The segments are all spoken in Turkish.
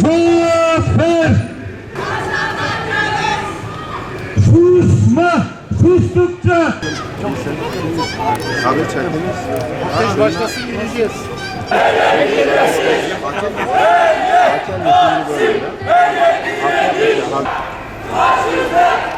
Zafer! Susma! Sustukça! Çok sevdim. Abi çektiniz. Ateş başlasın gideceğiz. Öyle gidilmesin! Öyle gitsin! Öyle gidilmesin! Karşınızda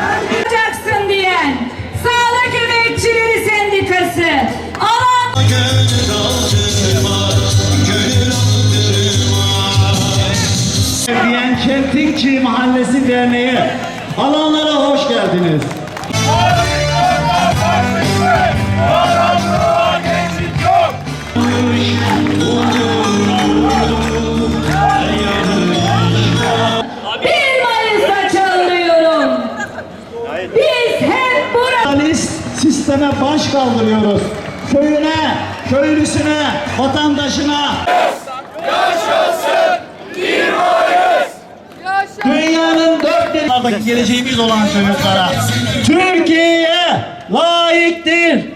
yapacaksın diyen Sağlık Emekçileri Sendikası. Alan diyen Çeltikçi Mahallesi Derneği. Alanlara hoş geldiniz. Sisteme baş kaldırıyoruz. Köyüne, köylüsüne, vatandaşına. Dünyanın dört bir yanındaki geleceğimiz olan çocuklara Türkiye'ye layıktır.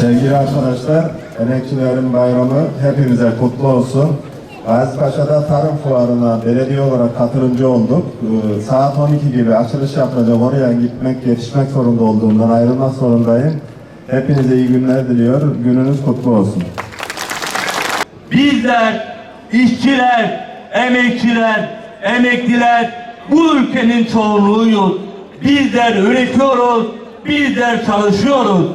Sevgili arkadaşlar, Emekçilerin Bayramı hepimize kutlu olsun. Gazipaşa'da Tarım Fuarı'na belediye olarak katılımcı olduk. Ee, Saat 12 gibi açılış yapılacak. Oraya gitmek, yetişmek zorunda olduğumdan ayrılmak zorundayım. Hepinize iyi günler diliyor. Gününüz kutlu olsun. Bizler, işçiler, emekçiler, emekliler bu ülkenin çoğunluğuyuz. Bizler üretiyoruz, bizler çalışıyoruz.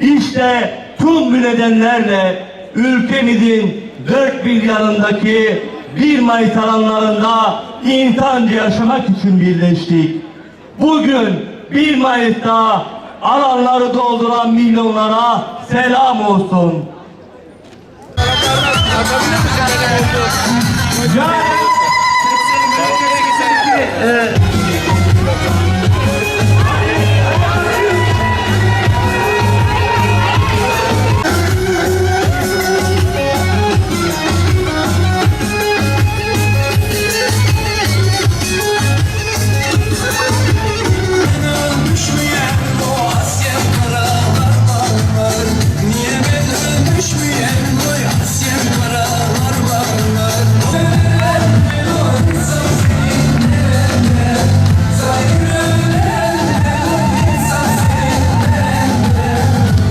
İşte tüm bu nedenlerle ülkemizin dört bir yanındaki 1 Mayıs alanlarında insanca yaşamak için birleştik. Bugün 1 Mayıs'ta alanları dolduran milyonlara selam olsun. Yarın,